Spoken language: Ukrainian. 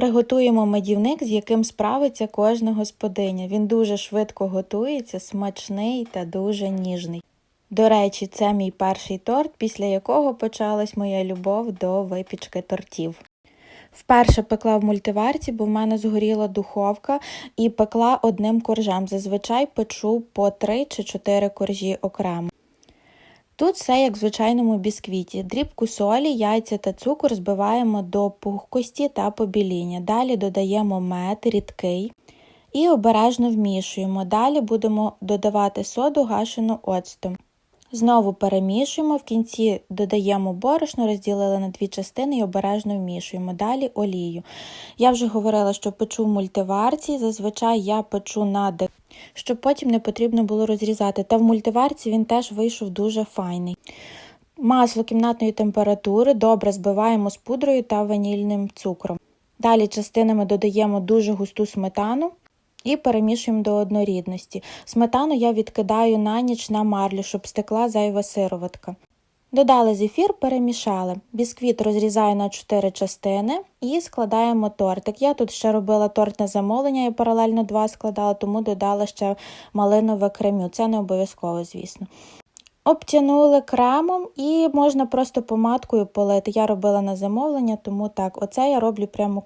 Приготуємо медівник, з яким справиться кожна господиня. Він дуже швидко готується, смачний та дуже ніжний. До речі, це мій перший торт, після якого почалась моя любов до випічки тортів. Вперше пекла в мультиварці, бо в мене згоріла духовка і пекла одним коржем. Зазвичай печу по 3 чи 4 коржі окремо. Тут все як в звичайному бісквіті. Дрібку солі, яйця та цукор збиваємо до пухкості та побіління. Далі додаємо мед рідкий і обережно вмішуємо. Далі будемо додавати соду гашену оцтом. Знову перемішуємо, в кінці додаємо борошно, розділили на дві частини і обережно вмішуємо. Далі олію. Я вже говорила, що печу в мультиварці, зазвичай я печу на дек, щоб потім не потрібно було розрізати. Та в мультиварці він теж вийшов дуже файний. Масло кімнатної температури добре збиваємо з пудрою та ванільним цукром. Далі частинами додаємо дуже густу сметану. І перемішуємо до однорідності. Сметану я відкидаю на ніч на марлю, щоб стекла зайва сироватка. Додали зефір, перемішали. Бісквіт розрізаю на 4 частини і складаємо тортик. Я тут ще робила торт на замовлення і паралельно два складала, тому додала ще малинове кремю. Це не обов'язково, звісно. Обтянули кремом і можна просто помадкою полити. Я робила на замовлення, тому так. Оце я роблю прямо